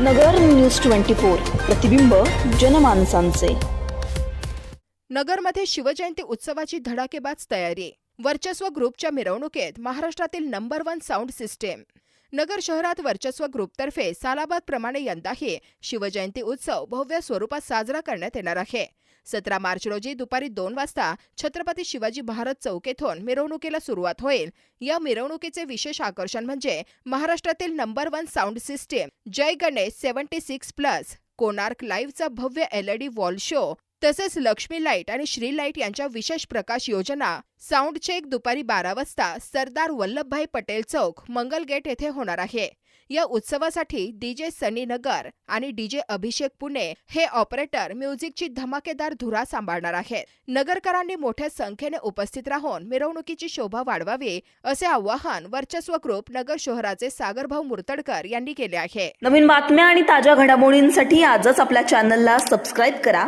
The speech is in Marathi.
नगर न्यूज ट्वेंटी फोर प्रतिबिंब जनमानसांचे. नगरमध्ये शिवजयंती उत्सवाची धडाकेबाज तयारी. वर्चस्व ग्रुपच्या मिरवणुकीत महाराष्ट्रातील number one sound system. Nagar शहरात वर्चस्व ग्रुपतर्फे सालाबादप्रमाणे यंदाही शिवजयंती उत्सव भव्य स्वरूपात साजरा करण्यात येणार आहे. सतरा मार्च रोजी दुपारी दोन वाजता छत्रपती शिवाजी महाराज चौक येथून मिरवणुकीला सुरुवात होईल. या मिरवणुकीचे विशेष आकर्षण म्हणजे महाराष्ट्रातील number one sound system Jay Ganesh seventy six plus Konark लाईव्हचा भव्य एलईडी वॉल शो तसेच लक्ष्मी लाइट आणि श्री लाइट यांच्या विशेष प्रकाश योजना. साऊंड चेक दुपारी बारा वाजता सरदार वल्लभभाई पटेल चौक मंगल गेट येथे होणार आहे. या उत्सवासाठी डीजे सनी नगर आणि डीजे अभिषेक पुणे हे ऑपरेटर म्युझिकची धमाकेदार धुरा सांभाळणार आहेत. नगरकरांनी मोठ्या संख्येने उपस्थित राहून मिरवणुकीची शोभा वाढवावी असे आवाहन वर्चस्व ग्रुप नगर शहराचे सागरभाऊ मुर्तडकर यांनी केले आहे. नवीन बातम्या आणि ताज्या घडामोडींसाठी आजच आपल्या चॅनलला सबस्क्राईब करा.